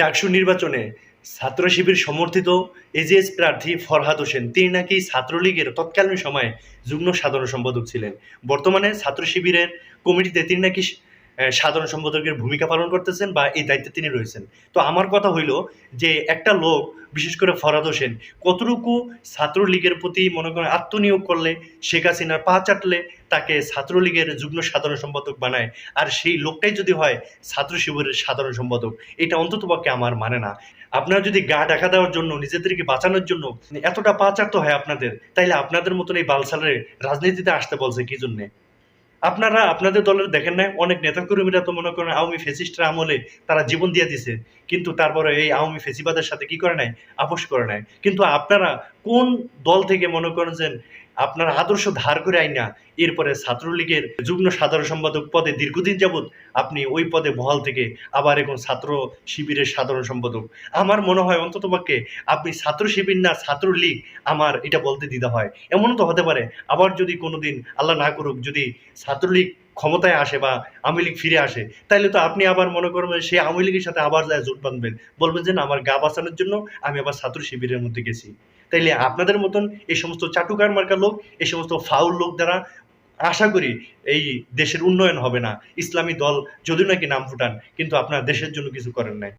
ডাকসু নির্বাচনে ছাত্র শিবির সমর্থিত এজিএস প্রার্থী ফরহাদ হোসেন। তিনি নাকি ছাত্রলীগের তৎকালীন সময়ে যুগ্ম সাধারণ সম্পাদক ছিলেন। বর্তমানে ছাত্র শিবিরের কমিটিতে তিনি নাকি সাধারণ সম্পাদকের ভূমিকা পালন করতেছেন বা এই দায়িত্বে তিনি রয়েছেন। তো আমার কথা হইল যে একটা লোক, বিশেষ করে ফরাদ হোসেন, কতটুকু ছাত্রলীগের প্রতি মনে করেন আত্মনিয়োগ করলে, শেখ হাসিনার পা চাটলে তাকে ছাত্রলীগের যুগ্ম সাধারণ সম্পাদক বানায়, আর সেই লোকটাই যদি হয় ছাত্র শিবিরের সাধারণ সম্পাদক, এটা অন্তত অন্ততপক্ষে আমার মানে না। আপনারা যদি গা ঢাকা দেওয়ার জন্য, নিজেদেরকে বাঁচানোর জন্য এতটা পা চাটতে হয় আপনাদের, তাইলে আপনাদের মতন এই বালসালের রাজনীতিতে আসতে বলছে কি জন্যে? আপনারা আপনাদের দলের দেখেন না অনেক নেতাকর্মীরা তো মনে করেন আওয়ামী ফেসিস্টের আমলে তারা জীবন দিয়ে দিছে, কিন্তু তারপরে এই আওয়ামী ফেসিবাদের সাথে কি করে নাই? আপোষ করে নাই। কিন্তু আপনারা কোন দল থেকে মনে করেন যে আপনার আদর্শ ধার করে আইনা, এরপরে ছাত্রলীগের যুগ্ম সাধারণ সম্পাদক পদে দীর্ঘদিন যাবৎ আপনি ওই পদে বহাল থেকে আবার এখন ছাত্র শিবিরের সাধারণ সম্পাদক। আমার মনে হয় অন্ততপক্ষে আপনি ছাত্র শিবির না, ছাত্রলীগ আমার এটা বলতে দিতে হয়। এমনও তো হতে পারে, আবার যদি কোনোদিন আল্লাহ না করুক, যদি ছাত্রলীগ ক্ষমতায় আসে বা আওয়ামী লীগ ফিরে আসে তাহলে তো আপনি আবার মনে করবেন সেই আওয়ামী লীগের সাথে আবার যায় জোট বাঁধবেন। বলবেন যে না, আমার গা বাঁচানোর জন্য আমি আবার ছাত্র শিবিরের মধ্যে গেছি। তাইলে আপনাদের মতন এই সমস্ত চাটুকার মার্কা লোক, এই সমস্ত ফাউল লোক দ্বারা আশা করি এই দেশের উন্নয়ন হবে না। ইসলামী দল যদিও নাকি নাম ফুটান, কিন্তু আপনার দেশের জন্য কিছু করেন নাই।